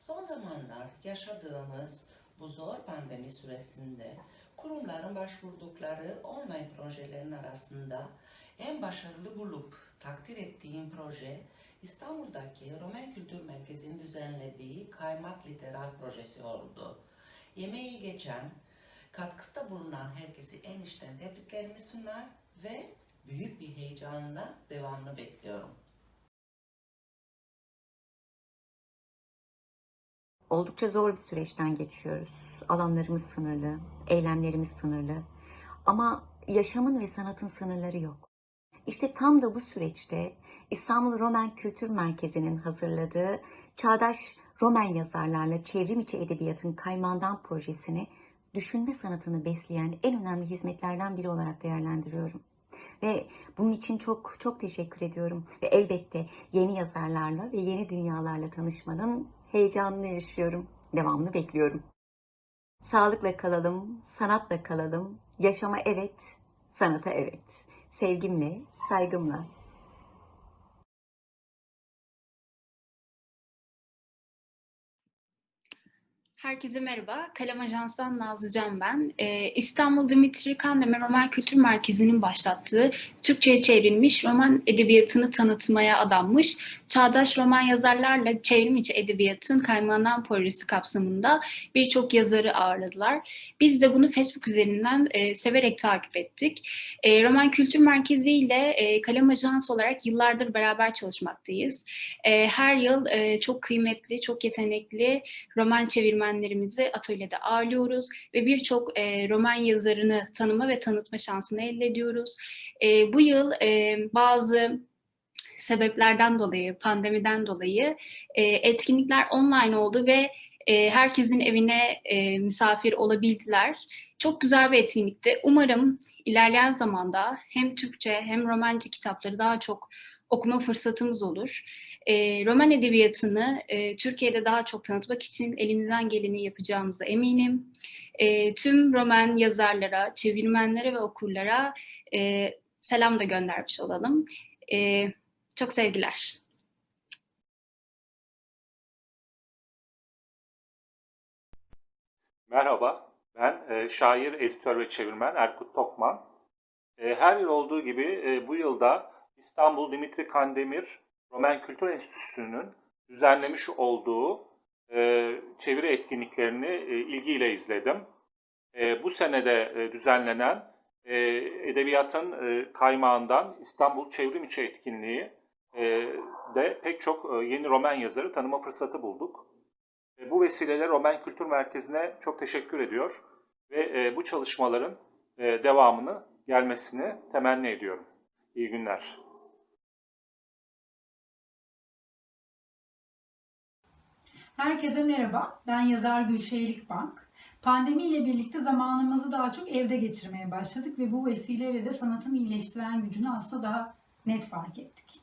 Son zamanlar yaşadığımız bu zor pandemi süresinde kurumların başvurdukları online projelerin arasında en başarılı bulup takdir ettiğim proje İstanbul'daki Roman Kültür Merkezi'nin düzenlediği Kaymak Literal Projesi oldu. Yemeği geçen, katkısta bulunan herkesi en içten tebriklerimi sunar ve büyük bir heyecanla devamını bekliyorum. Oldukça zor bir süreçten geçiyoruz. Alanlarımız sınırlı, eylemlerimiz sınırlı. Ama yaşamın ve sanatın sınırları yok. İşte tam da bu süreçte İstanbul Roman Kültür Merkezi'nin hazırladığı Çağdaş Roman yazarlarla çevrim içi edebiyatın kaymağından projesini düşünme sanatını besleyen en önemli hizmetlerden biri olarak değerlendiriyorum. Ve bunun için çok çok teşekkür ediyorum. Ve elbette yeni yazarlarla ve yeni dünyalarla tanışmanın heyecanını yaşıyorum. Devamını bekliyorum. Sağlıkla kalalım, sanatla kalalım. Yaşama evet, sanata evet. Sevgimle, saygımla. Herkese merhaba. Kalem Ajans'tan Nazlıcan ben. Ee, İstanbul Dimitri Kandemir Roman Kültür Merkezi'nin başlattığı Türkçe'ye çevrilmiş roman edebiyatını tanıtmaya adanmış Çağdaş Roman Yazarlarla Çevrim İçi Edebiyatın Kaymağından Projesi kapsamında birçok yazarı ağırladılar. Biz de bunu Facebook üzerinden e, severek takip ettik. E, Roman Kültür Merkezi ile e, Kalem Ajans olarak yıllardır beraber çalışmaktayız. E, her yıl e, çok kıymetli, çok yetenekli roman çevirmenlerimizi atölyede ağırlıyoruz ve birçok e, roman yazarını tanıma ve tanıtma şansını elde ediyoruz. E, bu yıl e, bazı sebeplerden dolayı, pandemiden dolayı e, etkinlikler online oldu ve e, herkesin evine e, misafir olabildiler. Çok güzel bir etkinlikti. Umarım ilerleyen zamanda hem Türkçe hem romancı kitapları daha çok okuma fırsatımız olur. E, roman edebiyatını e, Türkiye'de daha çok tanıtmak için elimizden geleni yapacağımıza eminim. E, tüm roman yazarlara, çevirmenlere ve okurlara e, selam da göndermiş olalım. E, çok sevgiler. Merhaba, ben e, şair, editör ve çevirmen Erkut Tokman. E, her yıl olduğu gibi e, bu yılda İstanbul Dimitri Kandemir Roman Kültür Enstitüsü'nün düzenlemiş olduğu e, çeviri etkinliklerini e, ilgiyle izledim. E, bu senede e, düzenlenen edebiyatın kaymağından İstanbul Çevrim İçi etkinliği de pek çok yeni roman yazarı tanıma fırsatı bulduk. Bu vesileyle Roman Kültür Merkezi'ne çok teşekkür ediyor ve bu çalışmaların devamını gelmesini temenni ediyorum. İyi günler. Herkese merhaba. Ben yazar Gülşehirlik Bank. Pandemiyle birlikte zamanımızı daha çok evde geçirmeye başladık ve bu vesileyle de sanatın iyileştiren gücünü aslında daha net fark ettik.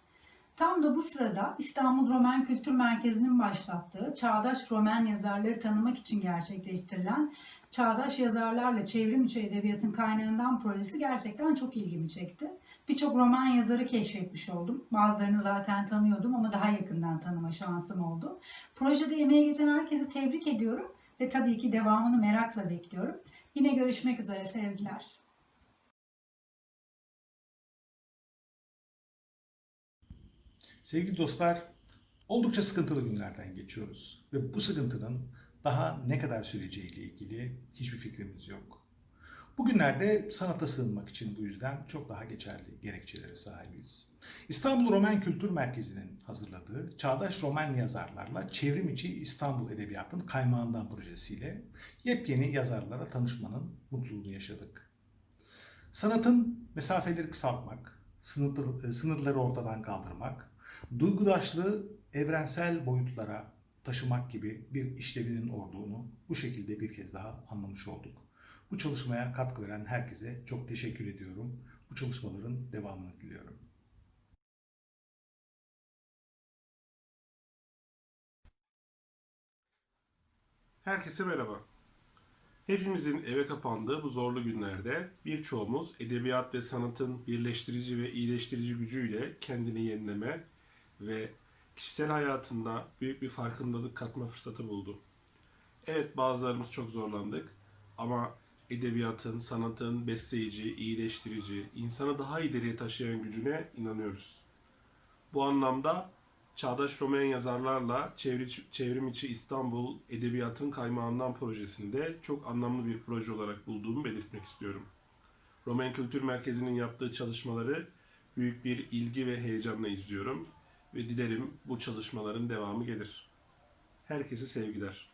Tam da bu sırada İstanbul Roman Kültür Merkezi'nin başlattığı Çağdaş Roman yazarları tanımak için gerçekleştirilen Çağdaş Yazarlarla Çevrim İçi Edebiyatın Kaynağından projesi gerçekten çok ilgimi çekti. Birçok roman yazarı keşfetmiş oldum. Bazılarını zaten tanıyordum ama daha yakından tanıma şansım oldu. Projede emeğe geçen herkesi tebrik ediyorum ve tabii ki devamını merakla bekliyorum. Yine görüşmek üzere sevgiler. Sevgili dostlar, oldukça sıkıntılı günlerden geçiyoruz ve bu sıkıntının daha ne kadar süreceğiyle ilgili hiçbir fikrimiz yok. Bugünlerde sanata sığınmak için bu yüzden çok daha geçerli gerekçelere sahibiz. İstanbul Roman Kültür Merkezi'nin hazırladığı Çağdaş Roman Yazarlarla Çevrim İçi İstanbul Edebiyatın Kaymağından projesiyle yepyeni yazarlara tanışmanın mutluluğunu yaşadık. Sanatın mesafeleri kısaltmak, sınırları, sınırları ortadan kaldırmak, duygudaşlığı evrensel boyutlara taşımak gibi bir işlevinin olduğunu bu şekilde bir kez daha anlamış olduk. Bu çalışmaya katkı veren herkese çok teşekkür ediyorum. Bu çalışmaların devamını diliyorum. Herkese merhaba. Hepimizin eve kapandığı bu zorlu günlerde birçoğumuz edebiyat ve sanatın birleştirici ve iyileştirici gücüyle kendini yenileme ve kişisel hayatında büyük bir farkındalık katma fırsatı buldu. Evet bazılarımız çok zorlandık ama edebiyatın, sanatın besleyici, iyileştirici, insanı daha ileriye taşıyan gücüne inanıyoruz. Bu anlamda Çağdaş Roman yazarlarla Çevri- Çevrim İçi İstanbul Edebiyatın Kaymağından projesinde çok anlamlı bir proje olarak bulduğumu belirtmek istiyorum. Roman Kültür Merkezi'nin yaptığı çalışmaları büyük bir ilgi ve heyecanla izliyorum ve dilerim bu çalışmaların devamı gelir. Herkese sevgiler.